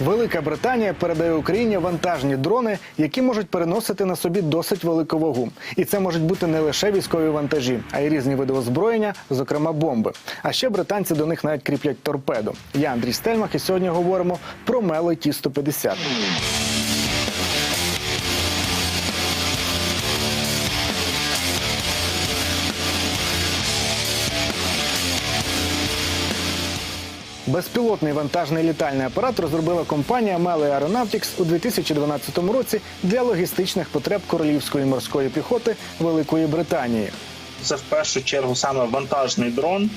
Велика Британія передає Україні вантажні дрони, які можуть переносити на собі досить велику вагу. І це можуть бути не лише військові вантажі, а й різні види озброєння, зокрема бомби. А ще британці до них навіть кріплять торпеду. Я Андрій Стельмах, і сьогодні говоримо про Мело Ті 150 Безпілотний вантажний літальний апарат розробила компанія Mele Aeronautics у 2012 році для логістичних потреб королівської морської піхоти Великої Британії. Це в першу чергу саме вантажний дрон.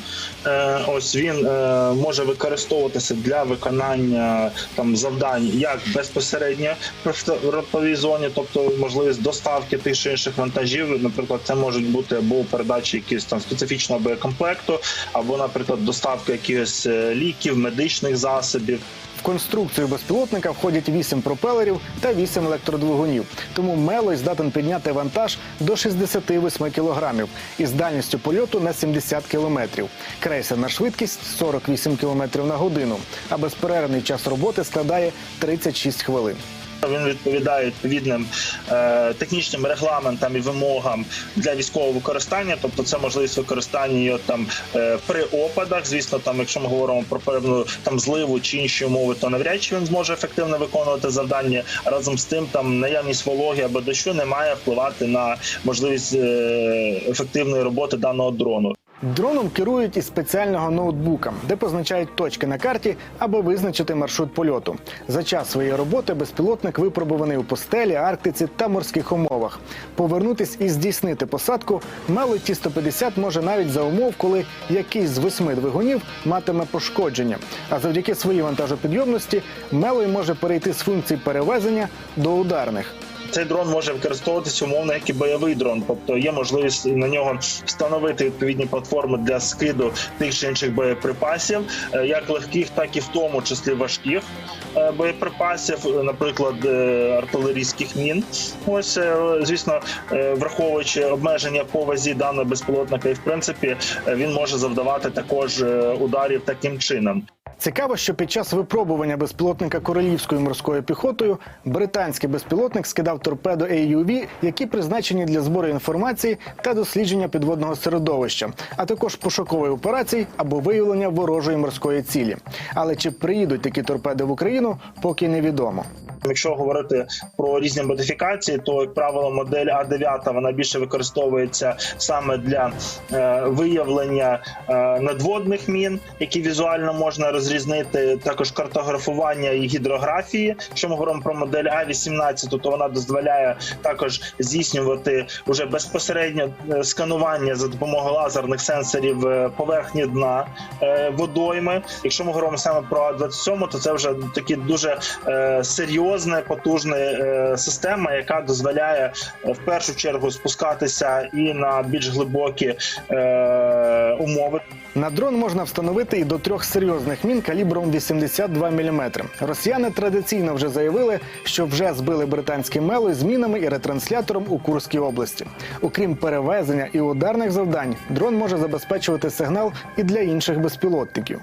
Е, ось він е, може використовуватися для виконання там завдань як безпосередньо в ротовій зоні, тобто можливість доставки тих чи інших вантажів. Наприклад, це можуть бути або передачі якогось там специфічного боєкомплекту, або, наприклад, доставка якихось е, ліків, медичних засобів. В конструкцію безпілотника входять 8 пропелерів та 8 електродвигунів. Тому Мелой здатен підняти вантаж до 68 кілограмів із дальністю польоту на 70 кілометрів. Крейсерна швидкість 48 кілометрів на годину, а безперервний час роботи складає 36 хвилин. Він відповідає відповідним е, технічним регламентам і вимогам для військового використання, тобто це можливість використання його там е, при опадах. Звісно, там, якщо ми говоримо про певну там зливу чи інші умови, то навряд чи він зможе ефективно виконувати завдання. Разом з тим, там наявність вологи або дощу не має впливати на можливість е, ефективної роботи даного дрону. Дроном керують із спеціального ноутбука, де позначають точки на карті, аби визначити маршрут польоту. За час своєї роботи безпілотник випробуваний у постелі, Арктиці та морських умовах. Повернутись і здійснити посадку Мело Ті 150 може навіть за умов, коли якийсь з восьми двигунів матиме пошкодження. А завдяки своїй вантажопідйомності Мелой може перейти з функцій перевезення до ударних. Цей дрон може використовуватися умовно як і бойовий дрон, тобто є можливість на нього встановити відповідні платформи для скиду тих чи інших боєприпасів, е, як легких, так і в тому числі важких е, боєприпасів, е, наприклад, артилерійських мін. Ось звісно, враховуючи обмеження по вазі даного безпілотника, і в принципі він може завдавати також ударів таким чином. Цікаво, що під час випробування безпілотника королівською морською піхотою британський безпілотник скидав торпедо AUV, які призначені для збору інформації та дослідження підводного середовища, а також пошукової операції або виявлення ворожої морської цілі. Але чи приїдуть такі торпеди в Україну, поки невідомо. Якщо говорити про різні модифікації, то як правило модель А9 вона більше використовується саме для е, виявлення е, надводних мін, які візуально можна розрізнити, також картографування і гідрографії. Якщо ми говоримо про модель А18, то вона дозволяє також здійснювати уже безпосередньо е, сканування за допомогою лазерних сенсорів е, поверхні дна е, водойми. Якщо ми говоримо саме про А27, то це вже такі дуже е, серйозна, потужна е, система, яка дозволяє е, в першу чергу спускатися і на більш глибокі е, умови. На дрон можна встановити і до трьох серйозних мін калібром 82 мм. Росіяни традиційно вже заявили, що вже збили британські мели з мінами і ретранслятором у Курській області. Окрім перевезення і ударних завдань, дрон може забезпечувати сигнал і для інших безпілотників.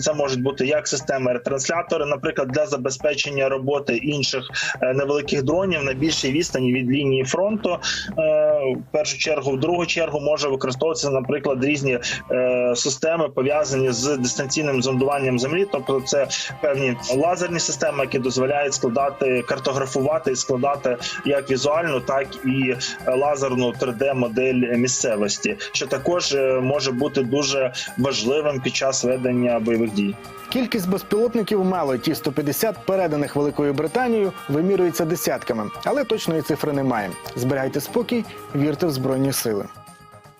Це можуть бути як системи ретранслятори, наприклад, для забезпечення роботи інших е, невеликих дронів на більшій відстані від лінії фронту. Е, В першу чергу, в другу чергу може використовуватися, наприклад, різні е, системи пов'язані з дистанційним зондуванням землі, тобто це певні лазерні системи, які дозволяють складати, картографувати і складати як візуальну, так і лазерну 3D-модель місцевості, що також може бути дуже важливим під час ведення бойових дій. Кількість безпілотників мало Ті 150 переданих Великою Британією вимірюється десятками, але точної цифри немає. Зберігайте спокій, вірте в збройні сили.